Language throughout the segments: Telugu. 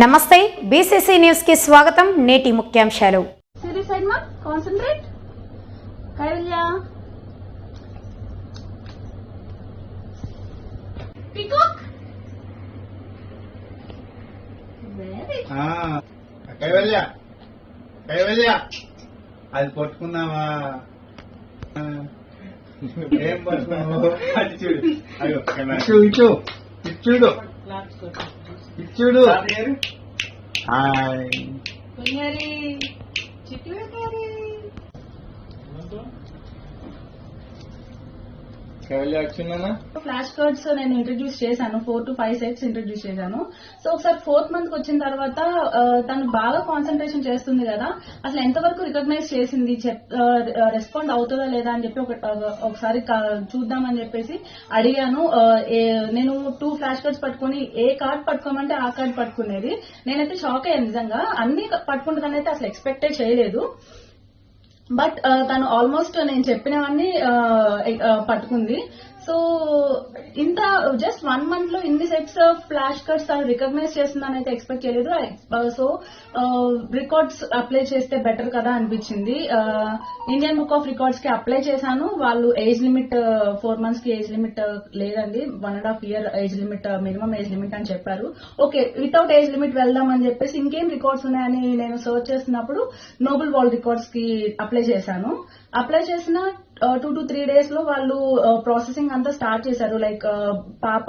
నమస్తే బీసీసీ న్యూస్కి స్వాగతం నేటి ముఖ్యాంశాలు. కైవల్య. కైవల్య అది పట్టుకుందామా ఏం పట్టుకున్నావు? అది చూడు. అయ్యో ఇచ్చు ఇచ్చు ఇచ్చుడు ఇచ్చుడు హాయ్ ఫ్లాష్ కార్డ్స్ నేను ఇంట్రడ్యూస్ చేశాను. Four to five sets introduce చేశాను. సో ఒకసారి ఫోర్త్ మంత్ వచ్చిన తర్వాత తను బాగా కాన్సన్ట్రేషన్ చేస్తుంది కదా. అసలు ఎంతవరకు రికగ్నైజ్ చేసింది? రెస్పాండ్ అవుతుందా లేదా అని చెప్పి ఒక ఒకసారి చూద్దామని చెప్పేసి అడిగాను. నేను టూ ఫ్లాష్ కార్డ్స్ పట్టుకొని ఏ కార్డ్ పట్టుకోమంటే ఆ కార్డ్ పట్టుకునేది. నేనైతే షాక్ అయ్యాను నిజంగా. అన్ని పట్టుకుంటుందని అయితే అసలు ఎక్స్పెక్టే చేయలేదు. బట్ uh, తను ఆల్మోస్ట్ నేను చెప్పినవన్నీ uh, uh, పట్టుకుంది. సో ఇంత జస్ట్ వన్ మంత్లో ఇన్ని సెట్స్ ఫ్లాష్ కార్డ్స్ తను రికగ్నైజ్ చేస్తుందని అయితే ఎక్స్పెక్ట్ చేయలేదు. సో రికార్డ్స్ అప్లై చేస్తే బెటర్ కదా అనిపించింది. ఇండియన్ బుక్ ఆఫ్ రికార్డ్స్కి అప్లై చేశాను. వాళ్ళు ఏజ్ లిమిట్ ఫోర్ మంత్స్కి ఏజ్ లిమిట్ uh, లేదండి. One and half year age limit minimum age limit అని చెప్పారు. ఓకే వితౌట్ ఏజ్ లిమిట్ వెళ్దాం అని చెప్పేసి ఇంకేం రికార్డ్స్ ఉన్నాయని నేను సర్చ్ చేస్తున్నప్పుడు నోబెల్ వరల్డ్ రికార్డ్స్కి అప్లై చేశాను. అప్లై చేసిన టూ టు త్రీ డేస్లో వాళ్ళు uh, ప్రాసెసింగ్ అంతా స్టార్ట్ చేశారు. లైక్ uh, పాప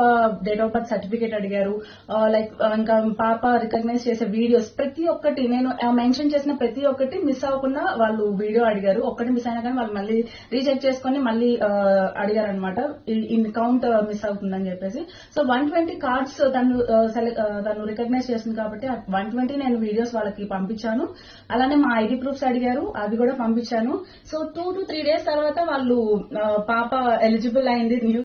డేట్ ఆఫ్ బర్త్ సర్టిఫికేట్ అడిగారు. Uh, లైక్ ఇంకా పాప రికగ్నైజ్ చేసే వీడియోస్ ప్రతి ఒక్కటి నేను మెన్షన్ చేసిన ప్రతి ఒక్కటి మిస్ అవ్వకుండా వాళ్ళు వీడియో అడిగారు. ఒక్కటి మిస్ అయినా కానీ వాళ్ళు మళ్ళీ రీచెక్ చేసుకొని మళ్ళీ అడిగారు అనమాట ఇన్ కౌంట్ మిస్ అవుతుందని చెప్పేసి. సో వన్ ట్వంటీ కార్డ్స్ తను తను రికగ్నైజ్ చేసింది కాబట్టి వన్ ట్వంటీ నేను వీడియోస్ వాళ్ళకి పంపించాను. అలానే మా ఐడి ప్రూఫ్స్ అడిగారు. అవి కూడా పంపించాను. So two to three days తర్వాత వాళ్ళు పాప ఎలిజిబుల్ అయింది. న్యూ